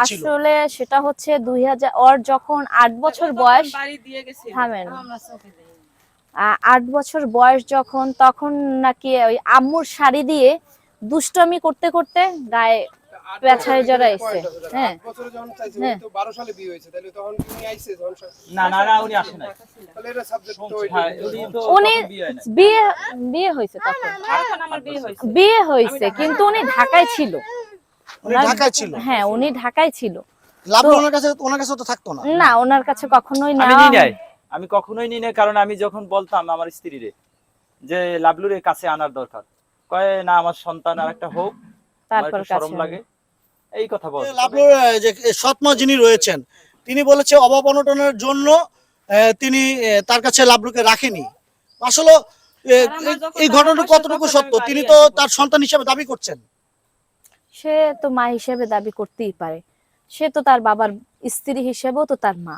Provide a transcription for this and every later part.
ছিল। আসলে সেটা হচ্ছে দুই হাজার ওর যখন আট বছর বয়স বাড়ি দিয়ে গেছে থামেন। আট বছর বয়স যখন তখন নাকি ওই আম্মুর শাড়ি দিয়ে দুষ্টমি করতে করতে গায়ে পেছায় জড়াইছে। হ্যাঁ। হ্যাঁ। উনি তো 12 সালে বিয়ে হয়েছে, তাহলে তখন কি উনি আইছে যখন সব- না না না উনি আসে নাই। তাহলে এটা subject তো ওইটাই। হ্যাঁ বিয়ে হয়েছে তখন। বিয়ে হয়েছে। বিয়ে হয়েছে কিন্তু উনি ঢাকায় ছিল। উনি ঢাকায় ছিল। হ্যাঁ উনি ঢাকায় ছিল। লাভলু ওনার কাছে ওনার কাছে তো থাকতো না। না ওনার কাছে কখনোই আমি নিই আমি কখনোই নিই কারণ আমি যখন বলতাম আমার স্ত্রীরে যে লাবলুর কাছে আনার দরকার। কয় না আমার সন্তান আর একটা হোক তারপর শরম লাগে। এই কথা বল। লাভলুর যে সৎমা যিনি রয়েছেন তিনি বলেছে অভাব অনটনের জন্য আহ, তিনি তার কাছে লাভলুকে রাখেনি। আসলে এই ঘটনাটা কতটুকু সত্য? তিনি তো তার সন্তান হিসেবে দাবি করছেন। সে তো মা হিসেবে দাবি করতেই পারে। সে তো তার বাবার স্ত্রী হিসেবেও তো তার মা।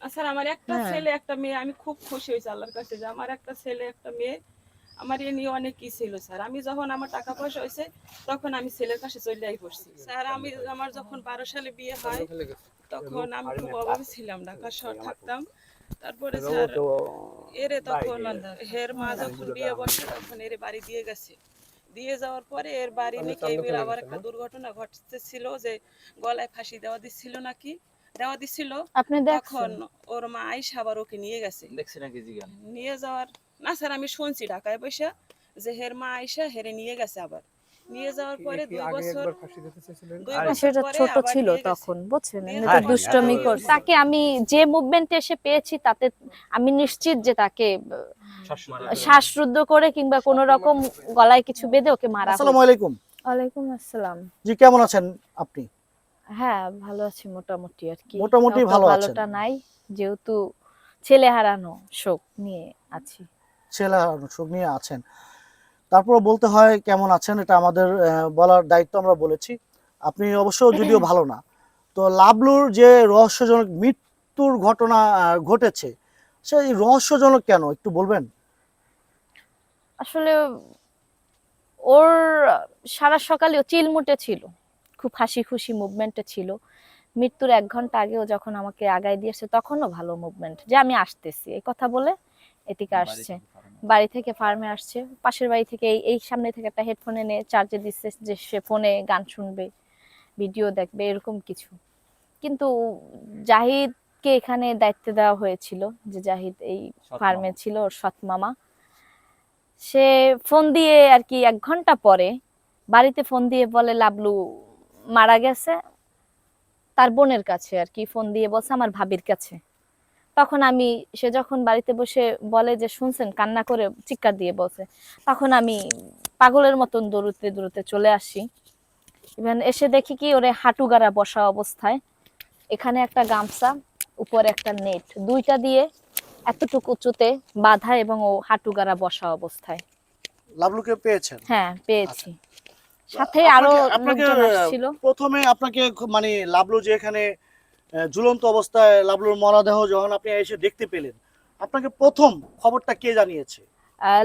স্যার আমার একটা হ্যাঁ। ছেলে একটা মেয়ে আমি খুব খুশি হয়েছি আল্লাহর কাছে যে আমার একটা ছেলে একটা মেয়ে আমার এ নিয়ে অনেক কি ছিল স্যার। আমি যখন আমার টাকা পয়সা হয়েছে তখন আমি ছেলের কাছে চলে আই পড়ছি। স্যার আমি আমার যখন বারো সালে বিয়ে হয় তখন আমি খুব অভাবে ছিলাম ঢাকা শহর থাকতাম। তারপরে স্যার এরে তখন হের মা যখন বিয়ে বসে তখন এর বাড়ি দিয়ে গেছে। দিয়ে যাওয়ার পরে এর বাড়ি নাকি এইবার আবার একটা দুর্ঘটনা ঘটতেছিল যে গলায় ফাঁসি দেওয়া দিচ্ছিল নাকি? দেওয়া দিছিল। আপনি তখন ওর মা আইসা আবার ওকে নিয়ে গেছে। দেখছি নাকি নিয়ে যাওয়ার না স্যার আমি শুনছি ঢাকায় বসে যে হের মা আইসা হেরে নিয়ে গেছে আবার। নিয়ে যাওয়ার পরে দুই বছর সেটা ছোট ছিল তখন। বুঝছেন হ্যাঁ, দুষ্টমি হ্যাঁ, করছে। তাকে আমি যে মুভমেন্টে এসে পেয়েছি তাতে আমি নিশ্চিত যে তাকে শ্বাসরুদ্ধ করে। কিংবা কোন রকম গলায় কিছু বেঁধে ওকে মারা আসসালামু আলাইকুম। ওয়ালাইকুম আসসালাম। জি কেমন আছেন আপনি? হ্যাঁ ভালো আছি মোটামুটি আর কি। মোটামুটি ভালো আছেন। ভালোটা নাই যেহেতু ছেলে হারানো শোক নিয়ে আছি। ছেলে সুখ নিয়ে আছেন। তারপরে বলতে হয় কেমন আছেন এটা আমাদের বলার দায়িত্ব আমরা বলেছি। আপনি অবশ্য যদিও ভালো না তো লাভলুর যে রহস্যজনক মৃত্যুর ঘটনা ঘটেছে সেই রহস্যজনক কেন একটু বলবেন? আসলে ওর সারা সকালে ও চিলমুটে ছিল খুব হাসি খুশি মুভমেন্টে ছিল। মৃত্যুর এক ঘণ্টা আগেও যখন আমাকে আগায় দিয়েছে তখনও ভালো মুভমেন্ট যে আমি আসতেছি এই কথা বলে এদিকে আসছে। বাড়ি থেকে ফার্মে আসছে। পাশের বাড়ি থেকে এই সামনে থেকে একটা হেডফোন এনে চার্জে দিচ্ছে যে সে ফোনে গান শুনবে ভিডিও দেখবে এরকম কিছু। কিন্তু জাহিদকে এখানে দায়িত্ব দেওয়া হয়েছিল যে জাহিদ এই ফার্মে ছিল ওর সৎ মামা। সে ফোন দিয়ে আর কি এক ঘণ্টা পরে বাড়িতে ফোন দিয়ে বলে লাবলু মারা গেছে। তার বোনের কাছে আর কি ফোন দিয়ে বলছে আমার ভাবির কাছে। তখন আমি সে যখন বাড়িতে বসে বলে যে শুনছেন? কান্না করে চিৎকার দিয়ে বলছে। তখন আমি পাগলের মতন দৌড়তে দৌড়তে চলে আসি। ইভেন এসে দেখি কি ওরে হাঁটু গাড়া বসা অবস্থায়। এখানে একটা গামছা উপরে একটা নেট। দুইটা দিয়ে এতটুকু উঁচুতে বাধা এবং ও হাঁটু গাড়া বসা অবস্থায়। লাভলুকে পেয়েছেন? হ্যাঁ পেয়েছি। সাথে আরও আপনাকে প্রথমে আপনাকে মানে লাভলু যে এখানে ঝুলন্ত অবস্থায় লাভলুর মরদেহ যখন আপনি এসে দেখতে পেলেন, আপনাকে প্রথম খবরটা কে জানিয়েছে?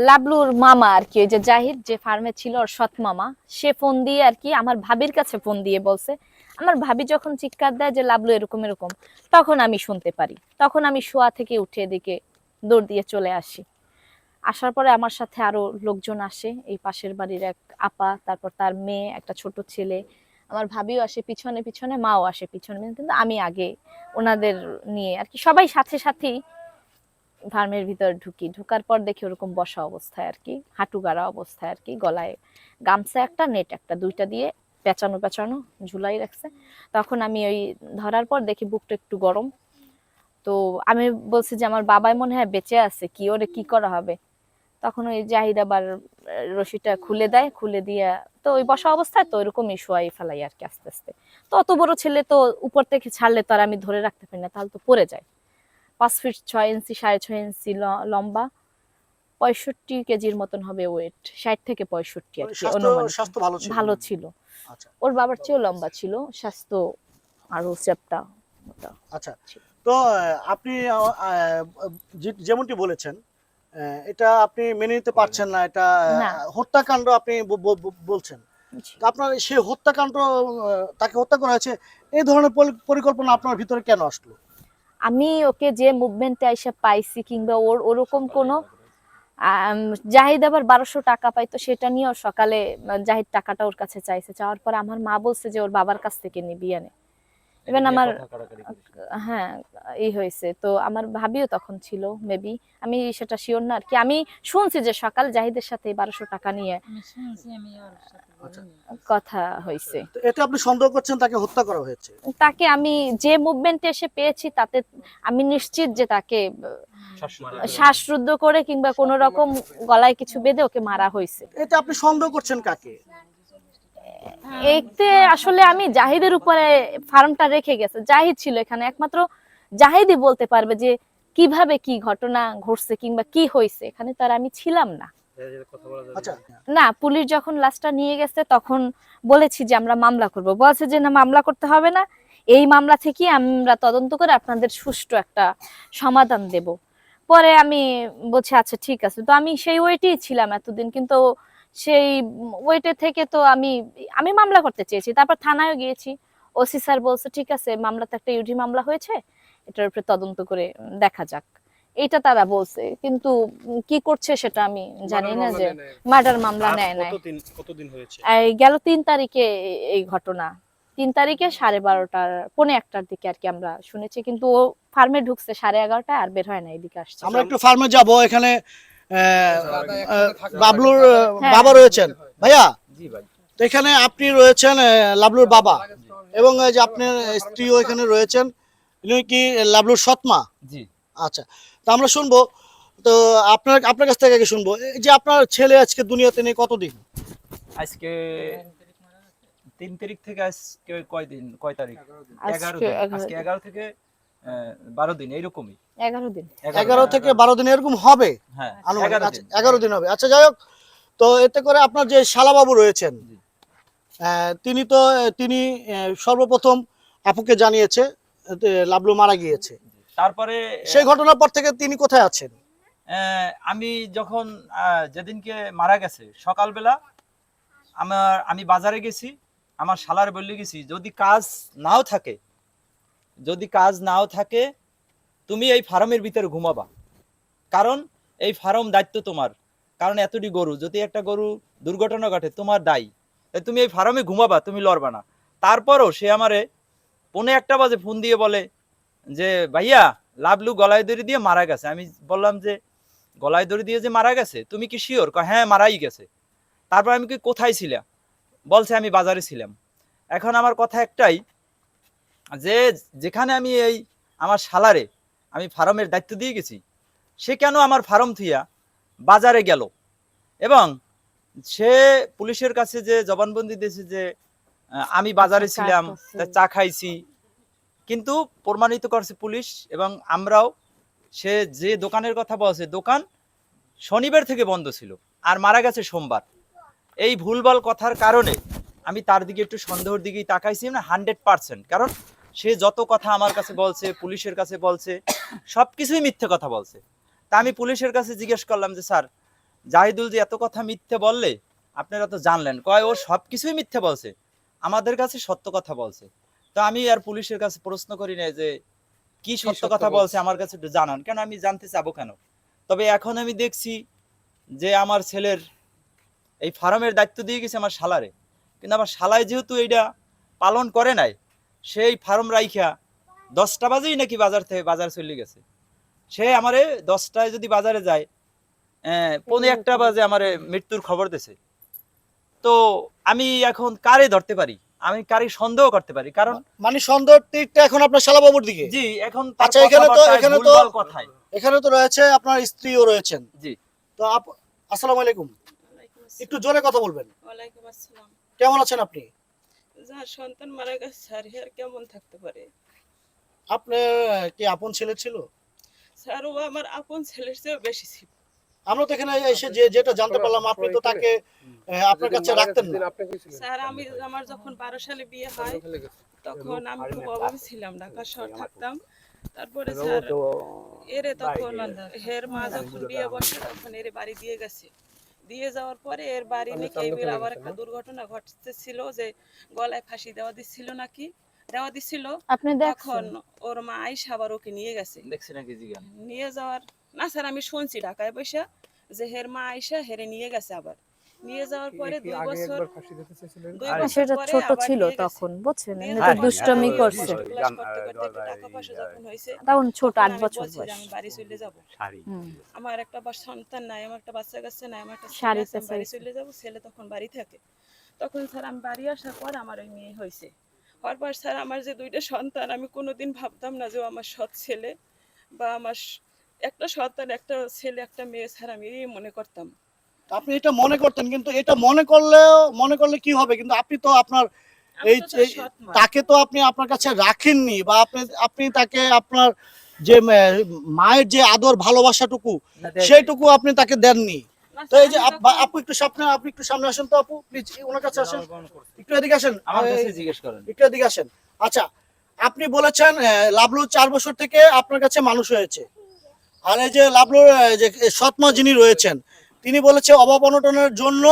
লাবলুর মামা আর কি যে জাহিদ যে ফার্মে ছিল, ওর সৎ মামা, সে ফোন দিয়ে আর কি আমার ভাবির কাছে ফোন দিয়ে বলছে, আমার ভাবি যখন চিৎকার দেয় যে লাবলু এরকম এরকম, তখন আমি শুনতে পারি। তখন আমি শোয়া থেকে উঠে এদিকে দৌড় দিয়ে চলে আসি। আসার পরে আমার সাথে আরও লোকজন আসে, এই পাশের বাড়ির এক আপা, তারপর তার মেয়ে, একটা ছোট ছেলে আমার ভাবিও আসে, পিছনে পিছনে মাও আসে, পিছনে কিন্তু আমি আগে ওনাদের নিয়ে আর কি, সবাই সাথে সাথেই ফার্মের ভিতর ঢুকি। ঢোকার পর দেখি ওরকম বসা অবস্থায় আর কি, হাঁটু গাড়া অবস্থায় আর কি, গলায় গামছা একটা, নেট একটা, দুইটা দিয়ে পেঁচানো পেঁচানো ঝুলাই রাখছে। তখন আমি ওই ধরার পর দেখি বুকটা একটু গরম। তো আমি বলছি যে, আমার বাবাই মনে হয় বেঁচে আছে, কি ওরে কি করা হবে? তখন ওই জাহিদ আবার রশিটা খুলে দেয়, খুলে দিয়ে তো ওই বসা অবস্থায় তো ওইরকমই শোয়াই ফেলাই আর কি আস্তে আস্তে। তো অত বড় ছেলে তো উপর থেকে ছাড়লে তো আর আমি ধরে রাখতে পারি না তাহলে তো পড়ে যায়। পাঁচ ফিট ছয় ইঞ্চি সাড়ে ছয় ইঞ্চি লম্বা পঁয়ষট্টি কেজির মতন হবে ওয়েট ষাট থেকে পঁয়ষট্টি আর কি ভালো ছিল। আচ্ছা। ওর বাবার চেয়েও লম্বা ছিল স্বাস্থ্য আরও চ্যাপটা মোটা আচ্ছা। তো আপনি যেমনটি বলেছেন এটা আপনি মেনে নিতে পারছেন না এটা হত্যাকাণ্ড আপনি বলছেন। আপনার সেই হত্যাকাণ্ড তাকে হত্যা করা হয়েছে এই ধরনের পরিকল্পনা আপনার ভিতরে কেন আসলো? আমি ওকে যে মুভমেন্টে আইসা পাইছি কিংবা ওর ওরকম কোনো জাহিদ আবার বারোশো টাকা পাইতো সেটা নিয়ে ওর সকালে জাহিদ টাকাটা ওর কাছে চাইছে। চাওয়ার পর আমার মা বলছে যে ওর বাবার কাছ থেকে নিবি আনে Even আমার-। হ্যাঁ এই হয়েছে। তো আমার ভাবিও তখন ছিল মেবি আমি সেটা শিওর না আর কি। আমি শুনছি যে সকাল জাহিদের সাথে বারোশো টাকা নিয়ে আমি শুনছি আমি ওর সাথে আচ্ছা। কথা হয়েছে। এটা আপনি সন্দেহ করছেন তাকে হত্যা করা হয়েছে? তাকে আমি যে মুভমেন্টে এসে পেয়েছি তাতে আমি নিশ্চিত যে তাকে শ্বাসরুদ্ধ করে কিংবা কোনো রকম গলায় কিছু বেঁধে ওকে মারা হয়েছে। এটা আপনি সন্দেহ করছেন কাকে? এতে আসলে আমি জাহিদের উপরে ফার্মটা রেখে গেছে। জাহিদ ছিল এখানে। একমাত্র জাহিদই বলতে পারবে যে কীভাবে কি ঘটনা ঘটছে কিংবা কি হয়েছে। এখানে তার আমি ছিলাম না। আচ্ছা। না পুলিশ যখন লাশটা নিয়ে গেছে তখন বলেছি যে আমরা মামলা করব। বলছে যে না মামলা করতে হবে না। এই মামলা থেকে আমরা তদন্ত করে আপনাদের সুষ্ঠু একটা সমাধান দেব। পরে আমি বলছি আচ্ছা ঠিক আছে। তো আমি সেই ওয়েটেই ছিলাম এতদিন কিন্তু সেই ওয়েটে থেকে তো আমি আমি মামলা করতে চেয়েছি। তারপর থানায় গিয়েছি। ওসি স্যার বলছে ঠিক আছে মামলা তো একটা ইউডি মামলা হয়েছে এটার উপরে তদন্ত করে দেখা যাক। এটা তারা বলছে। কিন্তু কি করছে সেটা আমি জানি না যে মার্ডার মামলা নেয় নাই। কতদিন কতদিন হয়েছে? এই গেল তিন তারিখে এই ঘটনা। তিন তারিখে সাড়ে বারোটার পৌনে একটার দিকে আর কি আমরা শুনেছি। কিন্তু ও ফার্মে ঢুকছে সাড়ে এগারোটা আর বের হয় না এদিকে আসছে। আমরা একটু ফার্মে যাব এখানে বাবলুর হ্যাঁ। বাবা রয়েছেন। ভাইয়া? তো এখানে আপনি রয়েছেন লাবলুর বাবা। এবং এই যে আপনার স্ত্রীও এখানে রয়েছেন ইনি কি লাবলুর সৎমা? জি। আচ্ছা তো আমরা শুনব। তো আপনার আপনার কাছ থেকে আগে শুনব। এই যে আপনার ছেলে আজকে দুনিয়াতে নেই কতদিন? আজকে তিন তারিখ থেকে আজকে কয় দিন কয় তারিখ? এগারো আজকে এগারো থেকে বারো দিন এইরকমই। এগারো দিন। এগারো থেকে বারো দিন এরকম হবে? হ্যাঁ আনুমানিক এগারো আচ্ছা, দিন। হবে। আচ্ছা যাই হোক তো এতে করে আপনার যে শালাবাবু রয়েছেন তিনি তো তিনি সর্বপ্রথম আপুকে জানিয়েছে লাবলু মারা গিয়েছে। তারপরে সেই ঘটনার পর থেকে তিনি কোথায় আছেন? আহ, আমি যখন আহ, যেদিনকে মারা গেছে সকালবেলা আমার আমি বাজারে গেছি আমার শালার বললে গেছি যদি কাজ নাও থাকে যদি কাজ নাও থাকে, তুমি এই ফার্মের ভিতরে ঘুমাবা। কারণ এই ফার্ম দায়িত্ব তোমার। কারণ এতটি গরু, যদি একটা গরু দুর্ঘটনা ঘটে, তোমার দায়ী। তুমি এই ফার্মে ঘুমাবা, তুমি লড়বা না। তারপরও সে আমারে পৌনে একটা বাজে ফোন দিয়ে বলে যে, ভাইয়া লাভলু গলায় দড়ি দিয়ে মারা গেছে। আমি বললাম যে, গলায় দড়ি দিয়ে যে মারা গেছে, তুমি কি শিওর হ্যাঁ মারাই গেছে। তারপর আমি কি কোথায় ছিলাম বলছে, আমি বাজারে ছিলাম। এখন আমার কথা একটাই যে যেখানে আমি এই আমার সালারে আমি ফার্মের দায়িত্ব দিয়ে গেছি সে কেন আমার ফার্ম থুইয়া বাজারে গেল? এবং সে পুলিশের কাছে যে জবানবন্দি দিয়েছে যে আমি বাজারে ছিলাম চা খাইছি। কিন্তু প্রমাণিত করছে পুলিশ এবং আমরাও সে যে দোকানের কথা বলছে দোকান শনিবার থেকে বন্ধ ছিল আর মারা গেছে সোমবার। এই ভুলভাল কথার কারণে আমি তার দিকে একটু সন্দেহের দিকেই তাকাইছি না হান্ড্রেড পার্সেন্ট। কারণ সে যত কথা আমার কাছে বলছে পুলিশের কাছে বলছে সব কিছুই মিথ্যে কথা বলছে। তা আমি পুলিশের কাছে জিজ্ঞেস করলাম যে স্যার জাহিদুল যে এত কথা মিথ্যে বললে আপনারা তো জানলেন। কয় ও সব কিছুই মিথ্যে বলছে। আমাদের কাছে সত্য কথা বলছে। তো আমি আর পুলিশের কাছে প্রশ্ন করি না যে কি সত্য কথা বলছে? বলছে আমার কাছে একটু জানান। কেন আমি জানতে চাবো কেন? তবে এখন আমি দেখছি যে আমার ছেলের এই ফার্মের দায়িত্ব দিয়ে গেছে আমার শালারে। কিন্তু আমার শালায় যেহেতু এইটা পালন করে নাই সেই ফার্ম রাইখা দশটা বাজেই নাকি বাজার থেকে বাজার চলে গেছে। সে আমারে দশটায় যদি বাজারে যায় আহ, পৌনে একটা বাজে আমারে মৃত্যুর খবর দিছে। তো আমি এখন কারে ধরতে পারি? আমি কারে সন্দেহ করতে পারি? কারণ মানে সন্দেহ তীরটা এখন আপনার শালাবাবুর দিকে? জি এখন আচ্ছা, এখানে তো- এখানে তো- কথায়। এখানে তো রয়েছে আপনার স্ত্রীও রয়েছেন। জি। তো আপ আসসালামু আলাইকুম। একটু। জোরে কথা বলবেন। ওয়ালাইকুম আসসালাম। কেমন আছেন আপনি? যার সন্তান মারা গেছে স্যার আর কেমন থাকতে পারে? আপনার কি আপন ছেলে ছিল? স্যার ও আমার আপন ছেলের চেয়েও বেশি ছিল। আমরা তো এখানে এসে যে যেটা জানতে পারলাম আপনি তো তাকে আপনার কাছে রাখতেন না? স্যার আমি আমার যখন বারো সালে বিয়ে হয় তখন আমি খুব অভাবে ছিলাম ঢাকা শহর থাকতাম। তারপরে স্যার এরে তখন হের মা যখন বিয়ে বসে তখন এরে বাড়ি দিয়ে গেছে। দিয়ে যাওয়ার পরে এর বাড়ি নাকি চান্দা আবার একটা দুর্ঘটনা ঘটতেছিল যে গলায় ফাঁসি দেওয়া দিচ্ছিল নাকি? দেওয়া দিছিল। আপনি তখন ওর মা আইসা আবার ওকে নিয়ে গেছে। দেখছি নাকি জিগান? নিয়ে যাওয়ার না স্যার আমি শুনছি ঢাকায় বসে যে হের মা আইসা হেরে নিয়ে গেছে আবার। নিয়ে যাওয়ার পরে দুই বছর সেটা ছোট ছিল তখন বুঝছেন? হ্যাঁ, দুষ্টমি করছে। তখন ছোট আট বছর বয়স। আমি বাড়ি চলে যাব। আমার একটা সন্তান নাই আমার একটা বাচ্চা কাছে নাই আমার একটা শাড়ি আছে, বাড়ি চলে যাব ছেলে তখন বাড়ি থাকে। তখন স্যার আমি বাড়ি আসার পর আমার ওই মেয়ে হয়েছে। হওয়ার পর স্যার আমার যে দুইটা সন্তান আমি কোনোদিন ভাবতাম না যে আমার সৎ ছেলে বা আমার একটা সন্তান একটা ছেলে একটা মেয়ে স্যার আমি মনে করতাম। আপনি এটা মনে করতেন কিন্তু এটা মনে করলেও মনে করলে কি হবে? কিন্তু আপনি তো আপনার এই। তাকে তো আপনি আপনার কাছে রাখেননি বা আপনি আপনি তাকে আপনার যে মায়ের যে আদর ভালোবাসাটুকু সেইটুকু আপনি তাকে দেননি। তো এই যে স্যার, আমি আপ- তখন- আপু একটু সামনে আপনি একটু সামনে আসেন তো আপু প্লিজ ওনার কাছে আসেন। একটু এদিকে আসেন। আমার কাছে জিজ্ঞেস করেন। একটু এদিকে আসেন। আচ্ছা আপনি বলেছেন লাবলু চার বছর থেকে আপনার কাছে মানুষ হয়েছে। আর এই যে লাবলুর যে সৎমা যিনি রয়েছেন তিনি বলেছে অভাব অনটনের জন্য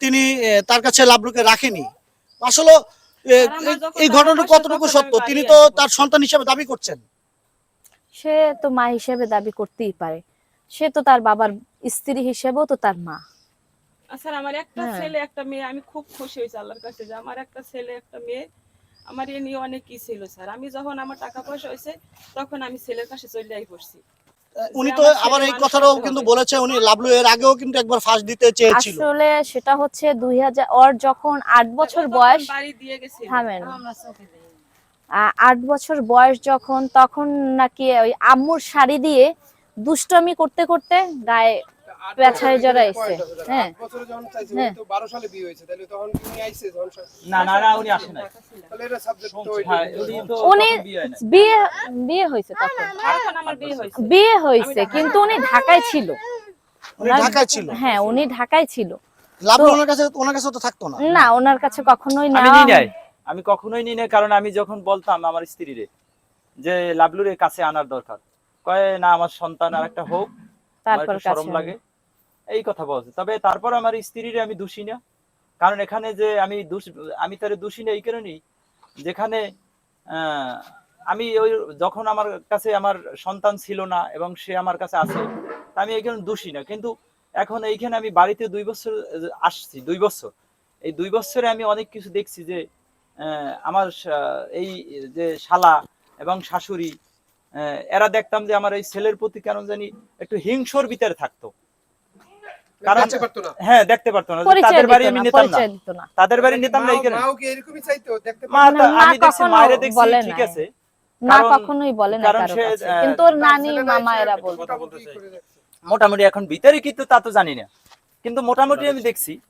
তিনি তার কাছে লাবলুকে রাখেনি। আসলে এই- ঘটনাটা কতটুকু সত্য? তিনি তো তার সন্তান হিসেবে দাবি করছেন। সে তো মা হিসেবে দাবি করতেই পারে। সে তো তার বাবার স্ত্রী হিসেবেও তো তার মা। স্যার আমার একটা হ্যাঁ। ছেলে একটা মেয়ে আমি খুব খুশি হয়েছি আল্লাহর কাছে যে আমার একটা ছেলে একটা মেয়ে আমার এ নিয়ে অনেক কি ছিল স্যার। আমি যখন আমার টাকা পয়সা হয়েছে তখন আমি ছেলের কাছে চলে আই পড়ছি উনি তো আবার এই কথাটাও কিন্তু বলেছে উনি লাভলু এর আগেও কিন্তু একবার ফাঁস দিতে চেয়েছিল। আসলে সেটা হচ্ছে দুই হাজার ওর যখন আট বছর বয়স বাড়ি দিয়ে গেছে থামেন। আট বছর বয়স যখন তখন নাকি ওই আম্মুর শাড়ি দিয়ে দুষ্টমি করতে করতে গায়ে পেছায় হ্যাঁ। বছরে যখন চাইছে, হ্যাঁ। উনি তো 12 সালে বিয়ে হয়েছে, তাহলে তখন উনি আইছে যখন না না না উনি আসে নাই। তাহলে এটা subject তো হ্যাঁ, উনি তো উনি তখন বিয়ে বিয়ে বিয়ে হয়েছে তখন। তখন বিয়ে হয়েছে। কিন্তু উনি ঢাকায় ছিল। উনি ঢাকায় ছিল? হ্যাঁ উনি ঢাকায় ছিল। লাবলু ওনার কাছে ওনার কাছে তো থাকতো না? না ওনার কাছে কখনোই আমি নিই আমি কখনোই নিই নাই কারণ আমি যখন বলতাম আমার স্ত্রীরে যে লাবলুরে কাছে আনার দরকার। কয়ে না আমার সন্তান আর একটা হোক। তারপর শরম লাগে। এই কথা বলছে। তবে তারপর আমার স্ত্রীরে আমি দোষী না। কারণ এখানে যে আমি আমি তারে দোষী না এই কারণেই। যেখানে আমি ওই যখন আমার কাছে আমার সন্তান ছিল না এবং সে আমার কাছে আছে আমি এখানে দোষী না। কিন্তু এখন এইখানে আমি বাড়িতে দুই বছর আসছি দুই বছর। এই দুই বছরে আমি অনেক কিছু দেখছি যে আহ, আমার এই যে শালা এবং শাশুড়ি এরা দেখতাম যে আমার এই ছেলের প্রতি কেন জানি একটু হিংসর ভিতরে থাকতো। কারণ। হ্যাঁ দেখতে পারতো না। তাদের বাড়ি আমি নিতাম না। পরিচয় দিত না। তাদের বাড়ি নিতাম না এই মাও- কারণে মাও কি এরকমই চাইতো? দেখতে মা পারতো তা- না, আমি দেখছি কখনো দেখছি ঠিক আছে। না কারণ- কখনোই বলে না কারণ কারও সে, কাছে। আহ, কিন্তু ওর নানি মামা এরা বলতো। মোটামুটি মোটামুটি এখন ভিতরে কিন্তু তা তো জানি না। কিন্তু মোটামুটি আমি দেখছি